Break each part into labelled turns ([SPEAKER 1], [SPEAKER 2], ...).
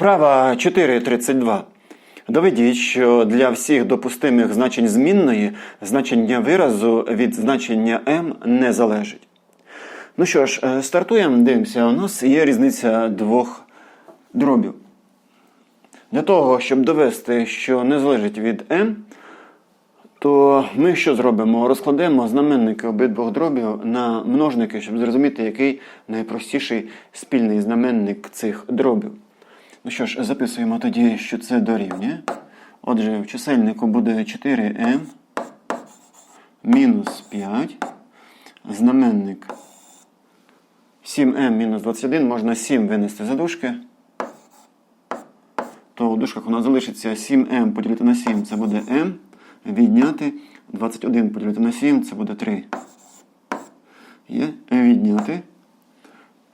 [SPEAKER 1] Вправа 4.32. Доведіть, що для всіх допустимих значень змінної значення виразу від значення m не залежить. Ну що ж, е, стартуємо, дивимося. У нас є різниця двох дробів. Для того, щоб довести, що не залежить від m, то ми що зробимо? Розкладемо знаменники обидвох дробів на множники, щоб зрозуміти, який найпростіший спільний знаменник цих дробів. Ну що ж, записуємо тоді, що це дорівнює. Отже, в чисельнику буде 4m мінус 5. Знаменник 7m мінус 21 можна 7 винести за дужки. То в дужках у нас залишиться 7m поділити на 7, це буде m. Відняти 21 поділити на 7, це буде 3. Є відняти.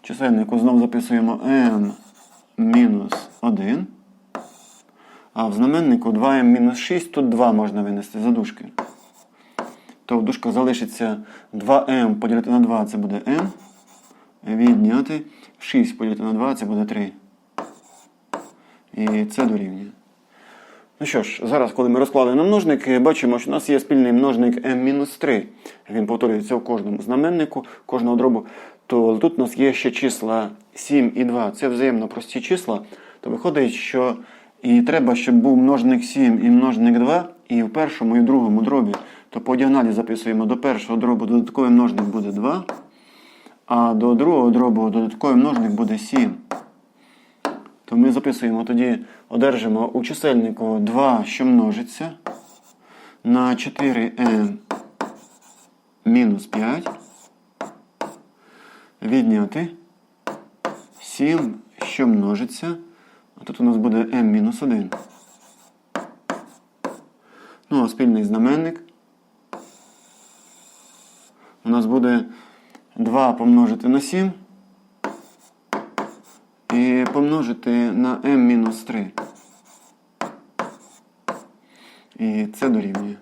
[SPEAKER 1] Чисельнику знову записуємо m мінус 1. А в знаменнику 2m мінус 6, тут 2 можна винести за дужки. То в дужках залишиться 2m поділити на 2, це буде m. Відняти 6 поділити на 2, це буде 3. І це дорівнює. Ну що ж, зараз, коли ми розклали на множники, бачимо, що у нас є спільний множник m-3. Він повторюється у кожному знаменнику, кожного дробу. То тут у нас є ще числа 7 і 2. Це взаємно прості числа. То виходить, що і треба, щоб був множник 7 і множник 2, і в першому і другому дробі. То по діагоналі записуємо до першого дробу додатковий множник буде 2, а до другого дробу додатковий множник буде 7. То ми записуємо тоді, одержимо у чисельнику 2, що множиться на 4m мінус 5. Відняти 7, що множиться. А тут у нас буде m-1. Ну, а спільний знаменник. У нас буде 2 помножити на 7 і помножити на m-3. І це дорівнює.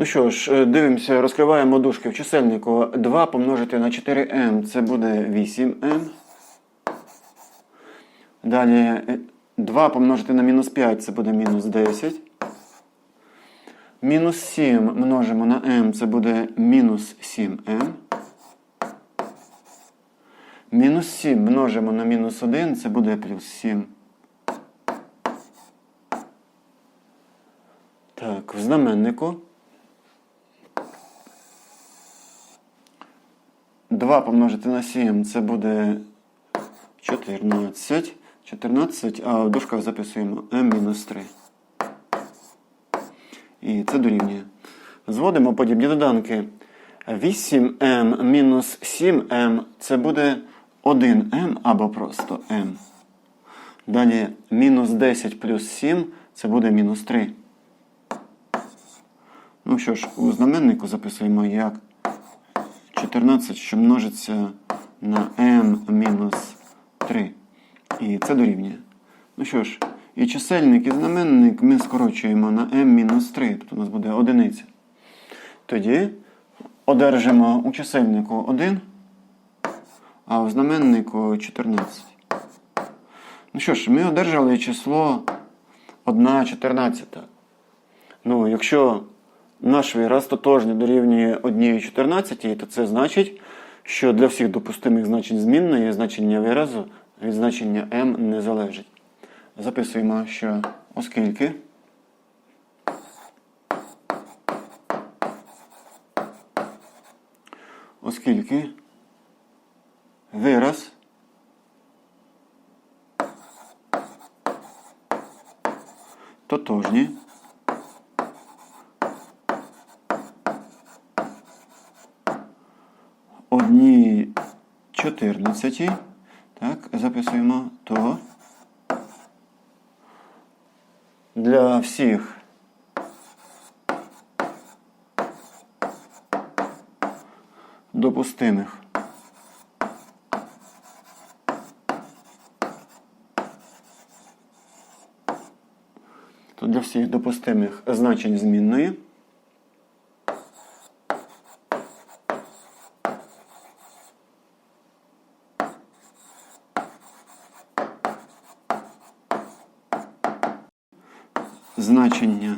[SPEAKER 1] Ну що ж, е, дивимося, розкриваємо дужки в чисельнику 2 помножити на 4m, це буде 8m. Далі е, 2 помножити на мінус 5, це буде мінус 10. Мінус 7 множимо на m, це буде мінус 7m. Мінус 7 множимо на мінус 1, це буде плюс 7. Так, в знаменнику. 2 помножити на 7, це буде 14. 14, а в дужках записуємо m-3. І це дорівнює. Зводимо подібні доданки. 8m мінус 7m це буде 1m або просто m. Далі мінус 10 плюс 7 це буде мінус 3. Ну що ж, у знаменнику записуємо як 14, що множиться на m мінус 3. І це дорівнює. Ну що ж, і чисельник, і знаменник ми скорочуємо на m мінус 3. Тут у нас буде одиниця. Тоді одержимо у чисельнику 1, а у знаменнику 14. Ну що ж, ми одержали число 1 14. Ну, якщо наш вираз тотожний дорівнює 1 14, то це значить, що для всіх допустимих значень змінної значення виразу від значення m не залежить. Записуємо, що оскільки оскільки вираз тотожні 14, так, записуємо то. Для всіх. Допустимих. То для всіх допустимих значень змінної значення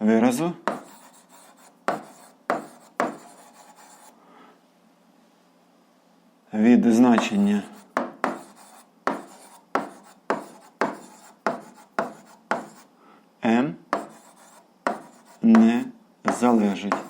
[SPEAKER 1] виразу від значення m не залежить.